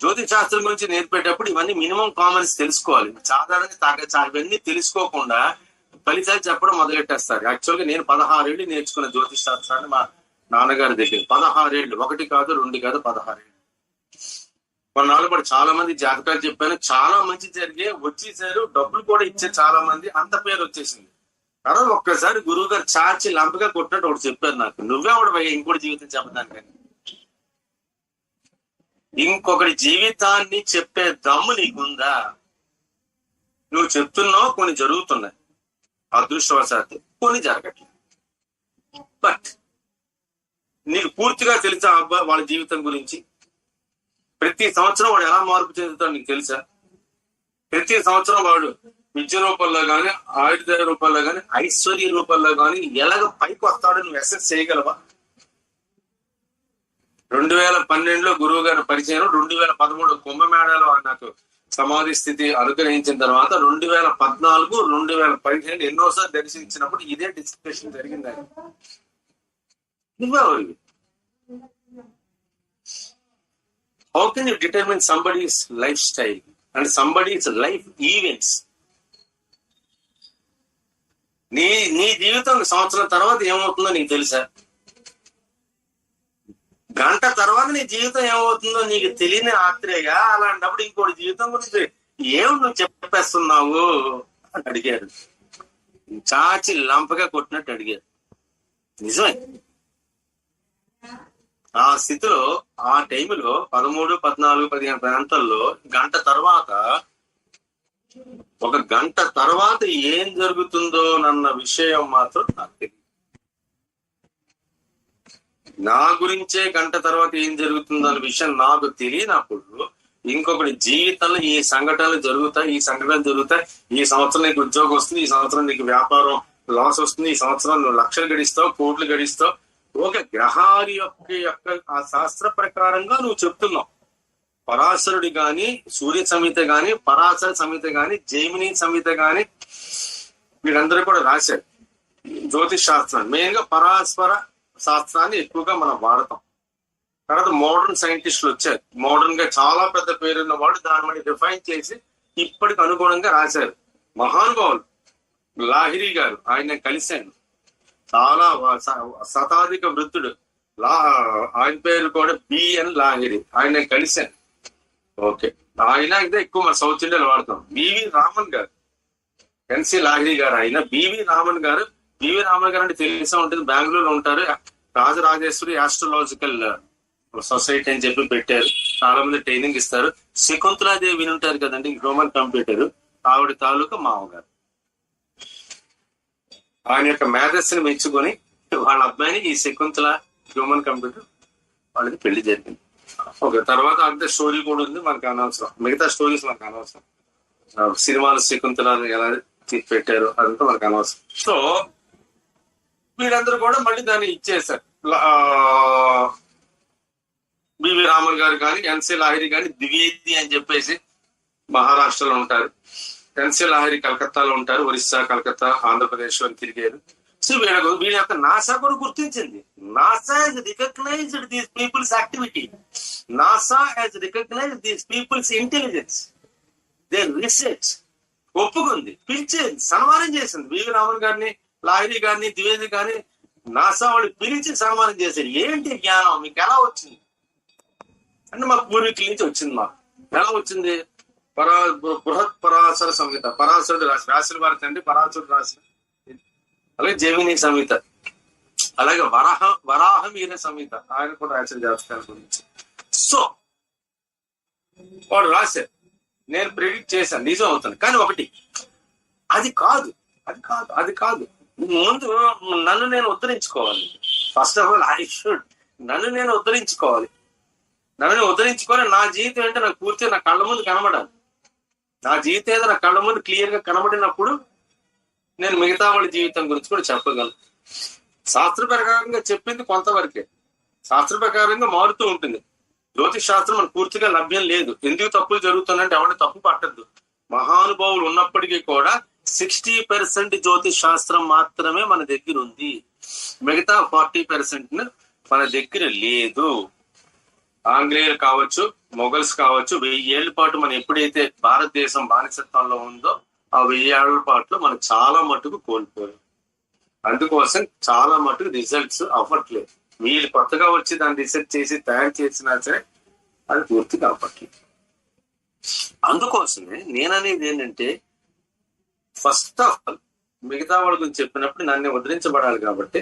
జ్యోతిష్ శాస్త్రం గురించి నేర్పేటప్పుడు ఇవన్నీ మినిమం కామన్స్ తెలుసుకోవాలి. సాధారణంగా ఇవన్నీ తెలుసుకోకుండా ఫలితాలు చెప్పడం మొదలెట్టేస్తారు. యాక్చువల్గా నేను పదహారేళ్ళు నేర్చుకున్న జ్యోతిష్ శాస్త్రాన్ని మా నాన్నగారి దగ్గర. పదహారేళ్ళు. ఒకటి కాదు రెండు కాదు పదహారేళ్ళు. కొన్నాళ్ళు కూడా చాలా మంది జాతకాలు చెప్పాను చాలా మంచి జరిగే వచ్చేసారు. డబ్బులు కూడా ఇచ్చే చాలా మంది అంత పేరు వచ్చేసింది. తర్వాత ఒక్కసారి గురువు గారు చార్చి లంపగా కొట్టినట్టు ఒకటి చెప్పారు నాకు. నువ్వే ఒకటి ఇంకోటి జీవితం చెప్పడానికని ఇంకొకటి జీవితాన్ని చెప్పే దమ్ము నీకుందా? నువ్వు చెప్తున్నావు కొన్ని జరుగుతున్నాయి. అదృష్టవశాత్తు కొన్ని జరగట్లేదు బట్ నీకు పూర్తిగా తెలుసా అబ్బా వాళ్ళ జీవితం గురించి? ప్రతి సంవత్సరం వాడు ఎలా మార్పు చెందుతాడు నీకు తెలుసా? ప్రతి సంవత్సరం వాడు విద్య రూపంలో గాని ఆయుర్దాయ రూపంలో గాని ఐశ్వర్య రూపంలో కానీ ఎలాగ పైకి వస్తాడో నువ్వు అసెస్ చేయగలవా? రెండు వేల పన్నెండులో గురువు గారు పరిచయం రెండు వేల పదమూడు కుంభమేళలో నాకు సమాధి స్థితి అనుగ్రహించిన తర్వాత రెండు వేల పద్నాలుగు రెండు వేల పదిహేను ఎన్నోసార్లు దర్శించినప్పుడు ఇదే డిస్కషన్ జరిగింది ఆయన. How can you determine somebody's life style and somebody's life events నీ నీ జీవితం సంవత్సరం తర్వాత ఏమవుతుందో నీకు తెలుసా? గంట తర్వాత నీ జీవితం ఏమవుతుందో నీకు తెలియని ఆత్రేయ అలాంటప్పుడు ఇంకోటి జీవితం గురించి ఏం నువ్వు చెప్పేస్తున్నావు అని అడిగారు చాచి లంపగా కొట్టినట్టు అడిగారు నిజమే. ఆ స్థితిలో ఆ టైంలో పదమూడు పద్నాలుగు పదిహేను ప్రాంతాల్లో గంట తర్వాత ఒక గంట తర్వాత ఏం జరుగుతుందో నన్న విషయం మాత్రం నాకు తెలియదు. నా గురించే గంట తర్వాత ఏం జరుగుతుందో అనే విషయం నాకు తెలియనప్పుడు ఇంకొకటి జీవితంలో ఈ సంఘటనలు జరుగుతాయి ఈ సంఘటనలు జరుగుతాయి. ఈ సంవత్సరం నీకు ఉద్యోగం వస్తుంది ఈ సంవత్సరం నీకు వ్యాపారం లాస్ వస్తుంది ఈ సంవత్సరం నువ్వు లక్షలు గడిస్తావు కోట్లు గడిస్తావు. ఒక గ్రహారి యొక్క యొక్క ఆ శాస్త్ర ప్రకారంగా నువ్వు చెప్తున్నావు. పరాశరుడి గాని సూర్య సంహిత గాని పరాశర సంహిత గాని జైమిని సంహిత గాని వీరందరూ కూడా రాశారు. జ్యోతిష్ శాస్త్రం మెయిన్గా పరాస్పర శాస్త్రాన్ని ఎక్కువగా మనం వాడతాం. తర్వాత మోడర్న్ సైంటిస్టులు వచ్చారు. మోడర్న్గా చాలా పెద్ద పేరున్న వాళ్ళు దాన్ని డిఫైన్ చేసి ఇప్పటికి అనుగుణంగా రాశారు. మహానుభావులు లాహిరి గారు ఆయన కలిశాను చాలా శతాధిక వృద్ధుడు లా ఆయన పేరు కూడా బిఎన్ లాహిరి. ఆయన కలిశాను ఓకే. ఆయన అయితే ఎక్కువ మన సౌత్ ఇండియాలో వాడతాం. బివి రామన్ గారు. ఎన్సి లాహిరి గారు. ఆయన బివి రామన్ గారు బివి రామన్ గారు అంటే తెలిసే ఉంటుంది. బెంగళూరులో ఉంటారు. రాజరాజేశ్వరి ఆస్ట్రాలజికల్ సొసైటీ అని చెప్పి పెట్టారు. చాలా మంది ట్రైనింగ్ ఇస్తారు. శకుంతలాదేవి వినుంటారు కదండి హ్యూమన్ కంప్యూటర్ ఆవిడ తాలూకా మామగారు. ఆయన యొక్క మేధస్సుని మెచ్చుకొని వాళ్ళ అబ్బాయిని ఈ శకుంతల హ్యూమన్ కంప్యూటర్ వాళ్ళకి పెళ్ళి జరిగింది. ఓకే తర్వాత అంతే స్టోరీ కూడా ఉంది. మనకు అనవసరం. మిగతా స్టోరీస్ మనకు అనవసరం. సినిమాలు శకుంతల ఎలా పెట్టారు అదంతా మనకు అనవసరం. సో అందరూ కూడా మళ్ళీ దాన్ని ఇచ్చేశారు. బివి రామన్ గారు కానీ ఎన్సీ లాహిరి కానీ ద్వివేది అని చెప్పేసి మహారాష్ట్రలో ఉంటారు. ఎన్సీ లాహిరి కలకత్తాలో ఉంటారు ఒరిస్సా కలకత్తా ఆంధ్రప్రదేశ్ అని తిరిగారు. సో వీళ్ళ వీళ్ళ యొక్క నాసా కూడా గుర్తించింది. NASA has recognised these people's activity NASA has recognised these people's intelligence they research ఒప్పుకుంది. పిలిచేది. సన్మానం చేసింది. వివి రామన్ గారిని లాహిరి గారిని ద్వివేది గారిని నాసా వాళ్ళు పిలిచి సన్మానం చేశారు. ఏంటి జ్ఞానం? మీకు ఎలా వచ్చింది? అంటే మా పూర్వీకుల నుంచి వచ్చింది మాకు. ఎలా వచ్చింది? పరా బృహత్ పరాశర సంహిత. పరాశరుడు రాసి వ్యాసుల వారి తండ్రి పరాశరుడు రాసి అలాగే జమిని సంహిత. అలాగే వరాహ వరాహమీర సంహిత. ఆయన కూడా రాసిన జాతకాల గురించి. సో వాడు రాశారు. నేను ప్రిడిక్ట్ చేశాను. నిజం అవుతుంది. కానీ ఒకటి అది కాదు. అది కాదు. అది కాదు. ముందు నన్ను నేను ఉద్ధరించుకోవాలి. First of all I should నన్ను నేను ఉద్ధరించుకోవాలి. నన్ను నేను ఉద్ధరించుకొని నా జీవితం ఏంటో నాకు పూర్తిగా నా కళ్ళ ముందు కనబడాలి. నా జీవితం ఏదో నా కళ్ళ ముందు క్లియర్గా కనబడినప్పుడు నేను మిగతా వాళ్ళ జీవితం గురించి కూడా చెప్పగలను. శాస్త్ర ప్రకారంగా చెప్పింది కొంతవరకే. శాస్త్ర ప్రకారంగా మారుతూ ఉంటుంది. జ్యోతిష్ శాస్త్రం మనకు పూర్తిగా లభ్యం లేదు. ఎందుకు తప్పులు జరుగుతుందంటే ఎవరిని తప్పు పట్టద్దు. మహానుభావులు ఉన్నప్పటికీ కూడా సిక్స్టీ పర్సెంట్ జ్యోతిష్ శాస్త్రం మాత్రమే మన దగ్గర ఉంది మిగతా ఫార్టీ పర్సెంట్ మన దగ్గర లేదు. ఆంగ్లేయులు కావచ్చు మొఘల్స్ కావచ్చు వెయ్యి ఏళ్ళ పాటు మనం ఎప్పుడైతే భారతదేశం బానిసత్వంలో ఉందో ఆ వెయ్యి ఏళ్ళ పాటు మనం చాలా మటుకు కోల్పోయాం. అందుకోసం చాలా మటుకు రిజల్ట్స్ అవ్వట్లేదు. వీళ్ళు కొత్తగా వచ్చి దాన్ని రీసెర్చ్ చేసి తయారు చేసినా సరే అది పూర్తిగా అవ్వట్లేదు. అందుకోసమే నేననేది ఏంటంటే ఫస్ట్ ఆఫ్ ఆల్ మిగతా వాళ్ళ గురించి చెప్పినప్పుడు నన్ను వదిలించబడాలి కాబట్టి